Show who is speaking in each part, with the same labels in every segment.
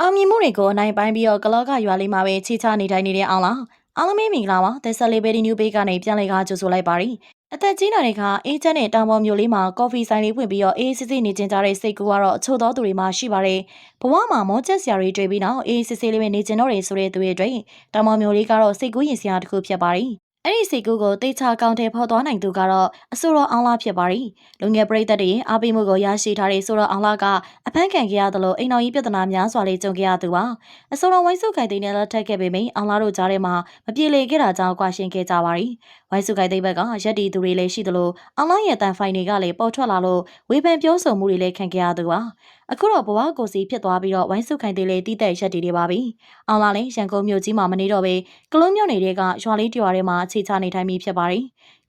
Speaker 1: အောင်မြင်မှုတွေကိုအနိုင်ပိုင်းပြီးတော့ကလော့ကရွာလေးမှာပဲခြေချနေထိုင်နေတဲ့အောင်လားအားလုံးပဲမင်္ဂလာပါသက်ဆက်လေးပဲဒီနျူဘေးကနေပြန်လည်ကားကြိုဆိုလိုက်ပါရီအသက်ကြီးလာတဲ့အခါအေးချမ်းတဲ့တောင်ပေါ်မြို့လေးမှာကော်ဖီဆိုင်လေးဖွင့်ပြီးတော့အေးစစ်စစ်နေကျင်ကြတဲ့စိတ်ကူကတော့အချို့သောသူတွေမှာရှိပါတယ်ဘဝမှာမောချက်စရာတွေတွေ့ပြီးတော့အေးစစ်စစ်လေးပဲနေကျင်တော့တယ်ဆိုတဲ့သူတွေအတွက်တောင်ပေါ်မြို့လေးကတော့စိတ်ကူးရင်စရာတစ်ခုဖြစ်ပါရီ အဲ့ဒီစိတ်ကူးကိုတေချာကောင်းတဲ့ဖော်သွားနိုင်သူကတော့အဆိုတော်အောင်လားဖြစ်ပါရီလူငယ်ပရိသတ်တွေရဲ့အားပေးမှုကိုရရှိထားတဲ့ဆိုတော်အောင်လားကအဖမ်းခံခဲ့ရသလိုအိမ်တော်ကြီးပြဿနာများစွာလေးကြုံခဲ့ရသူပါအဆိုတော်ဝိုင်းစုခိုင်သိန်းနဲ့လက်ထပ်ခဲ့ပေမယ့်အောင်လားတို့ကြားထဲမှာမပြေလည်ခဲ့တာကြောင့်ကွာရှင်းခဲ့ကြပါရီဝိုင်းစုခိုင်သိန်းဘက်ကရက်တီသူတွေလည်းရှိသလိုအောင်လားရဲ့တန်ဖိုင်တွေကလည်းပေါ်ထွက်လာလို့ဝေဖန်ပြောဆိုမှုတွေလည်းခံခဲ့ရသူပါအခုတော့ဘဝကိုစီဖြစ်သွားပြီးတော့ဝိုင်းစုခိုင်သိန်းလည်းတီးတဲ့ရက်တီတွေပါပြီအောင်လားလည်းရန်ကုန်မြို့ကြီးမှာမနေတော့ပဲကလုံးမြို့နယ်တွေကရွာလေးတရွာထဲမှာအခြေချနေထိုင်ပြီးဖြစ်ပါရီ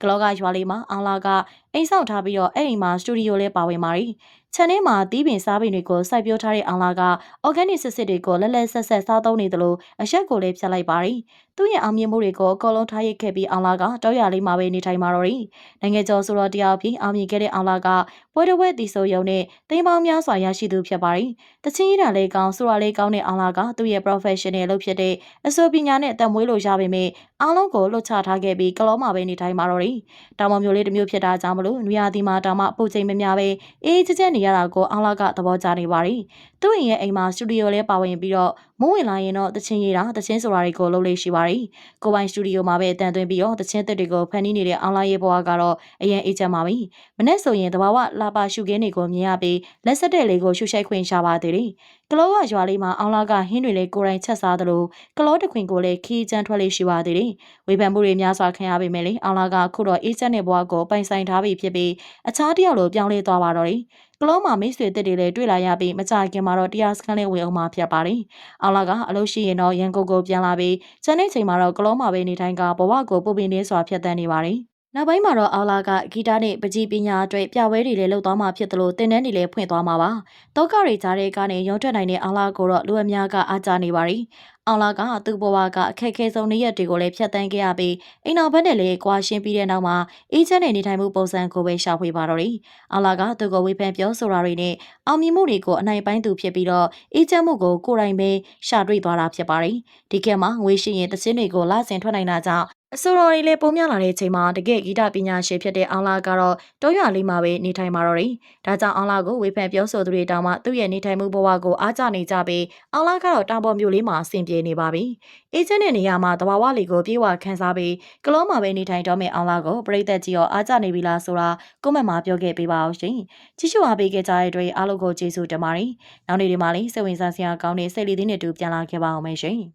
Speaker 1: ကလောကရွာလေးမှာအောင်လာကအိမ်ဆောင်ထားပြီးတော့အဲ့အိမ်မှာစတူဒီယိုလေးပါဝင်ပါရီခြံထဲမှာတီးပင်စားပင်တွေကိုစိုက်ပျိုးထားတဲ့အောင်လာက organic စစ်စစ်တွေကိုလက်လက်ဆက်ဆက်စားသုံးနေသလိုအရက်ကိုလည်းဖြတ်လိုက်ပါရီသူ့ရဲ့အောင်မြင်မှုတွေကိုအကုန်လုံးထားရခဲ့ပြီးအောင်လာကတောရလေးမှာပဲနေထိုင်မှာတော့ရီနိုင်ငံကျော်ဆိုတော့တရားပြီးအောင်မြင်ခဲ့တဲ့အောင်လာကပွဲတော်ဝဲတီဆိုယုံနဲ့တိမ်ပေါင်းများစွာရရှိသူဖြစ်ပါရီတချင်းရတာလေးကောင်းဆိုရလေးကောင်းတဲ့အောင်လာကသူ့ရဲ့ professional လုပ်ဖြစ်တဲ့အဆိုပညာနဲ့အသက်မွေးလို့ရပေမဲ့အားလုံးကိုလွတ်ချထားခဲ့ပြီးကလောမှာပဲနေထိုင်မှာတော့ရီတောင်မမျိုးလေးတစ်မျိုးဖြစ်တာကြောင့်မလို့နွေရာသီမှာတောင်မှပုတ်ချိန်မများပဲအေးချစ်ချစ်နေရတာကိုအောင်လာကသဘောကျနေပါရီသူ့ရဲ့အိမ်မှာစတူဒီယိုလေးပါဝင်ပြီးတော့ မိုးဝင်လာရင်တော့တချင်းရတာတချင်းဆိုတာတွေကိုလုပ်လို့ရှိပါရီကိုပိုင်စတူဒီယိုမှာပဲအတန်သွင်းပြီးတော့တချင်းသစ်တွေကိုဖန်တီးနေတဲ့အောင်လာရဲ့ဘဝကတော့အရင်အေးချမ်းပါပြီမနေ့ဆိုရင်တဘာဝလာပါရှုခင်းတွေကိုမြင်ရပြီးလက်ဆက်တဲ့လေးကိုရှုရှိုက်ခွင့်ရှာပါသေးတယ်ကလောကရွာလေးမှာအောင်လာကဟင်းတွေလေးကိုယ်တိုင်ချက်စားသလိုကလောတခွင်ကိုလည်းခီးချမ်းထွက်လေးရှိပါသေးတယ်ဝေဖန်မှုတွေများစွာခံရပေမဲ့လေအောင်လာကခုတော့အေးချမ်းတဲ့ဘဝကိုပိုင်ဆိုင်ထားပြီဖြစ်ပြီးအခြားတယောက်လိုပြောင်းလဲသွားပါတော့တယ် ကလောမှာမိတ်ဆွေတစ်တွေလည်းတွေ့လာရပြီးမကြခင်မှာတော့တရားစခန်းလေးဝင်အောင်မှာဖြစ်ပါတယ်။အောင်လာကအလုပ်ရှိရင်တော့ရန်ကုန်ကိုပြန်လာပြီးကျန်တဲ့ချိန်မှာတော့ကလောမှာပဲနေထိုင်ကဘဝကိုပုံပင်နေစွာဖြတ်သန်းနေပါတယ်။ နောက်ပိုင်းမှာတော့အော်လာကဂီတနဲ့ပကြီးပညာအတွက်ပြပွဲတွေလည်းလုပ်သွားမှာဖြစ်သလိုတင်တန်းတွေလည်းဖွင့်သွားမှာပါ။တောကတွေကြားတဲ့ကနေရုံထွက်နိုင်တဲ့အော်လာကိုတော့လူအများကအားကြနေပါရီ။အောင်လာကသူ့ဘဝကအခက်အခဲဆုံးနေ့ရက်တွေကိုလည်းဖြတ်တန်းခဲ့ရပြီးအိမ်တော်ဘက်နဲ့လည်းကွာရှင်းပြီးတဲ့နောက်မှာအေးချမ်းတဲ့နေထိုင်မှုပုံစံကိုပဲရှာဖွေပါတော့တယ်။အောင်လာကသူ့ကိုဝေဖန်ပြောဆိုတာတွေနဲ့အောင်မြင်မှုတွေကိုအနိုင်ပိုင်းသူဖြစ်ပြီးတော့အေးချမ်းမှုကိုကိုယ်တိုင်ပဲရှာတွေ့သွားတာဖြစ်ပါတယ်။ဒီကဲမှာငွေရှိရင်သင်းတွေကိုလာဆင်ထွက်နိုင်တာကြောင့် အဆိုတော်တွေလည်းပုံများလာတဲ့ချိန်မှာတကယ့်ဂီတပညာရှင်ဖြစ်တဲ့အောင်လာကတော့တောရွာလေးမှာပဲနေထိုင်มาတော့တယ်။ဒါကြောင့်အောင်လာကိုဝေဖန်ပြောဆိုသူတွေတောင်မှသူ့ရဲ့နေထိုင်မှုဘဝကိုအားကျနေကြပြီးအောင်လာကတော့တောင်ပေါ်မြို့လေးမှာဆင်ပြေနေပါပြီ။အေဂျင့်တဲ့နေရာမှာတဘာဝလေးကိုပြေဝခန်းစားပြီးကလောမှာပဲနေထိုင်တော့မယ့်အောင်လာကိုပြည်သက်ကြီးရောအားကျနေပြီလားဆိုတာကွန်မန့်မှာပြောခဲ့ပေးပါအောင်ရှင်။ကြည့်ရှုအားပေးခဲ့ကြတဲ့အတွက်အားလုံးကိုကျေးဇူးတင်ပါတယ်။နောက်နေ့ဒီမှာလေးစိတ်ဝင်စားစရာကောင်းတဲ့စိတ်လေးသေးနဲ့တူပြန်လာခဲ့ပါအောင်မယ်ရှင်။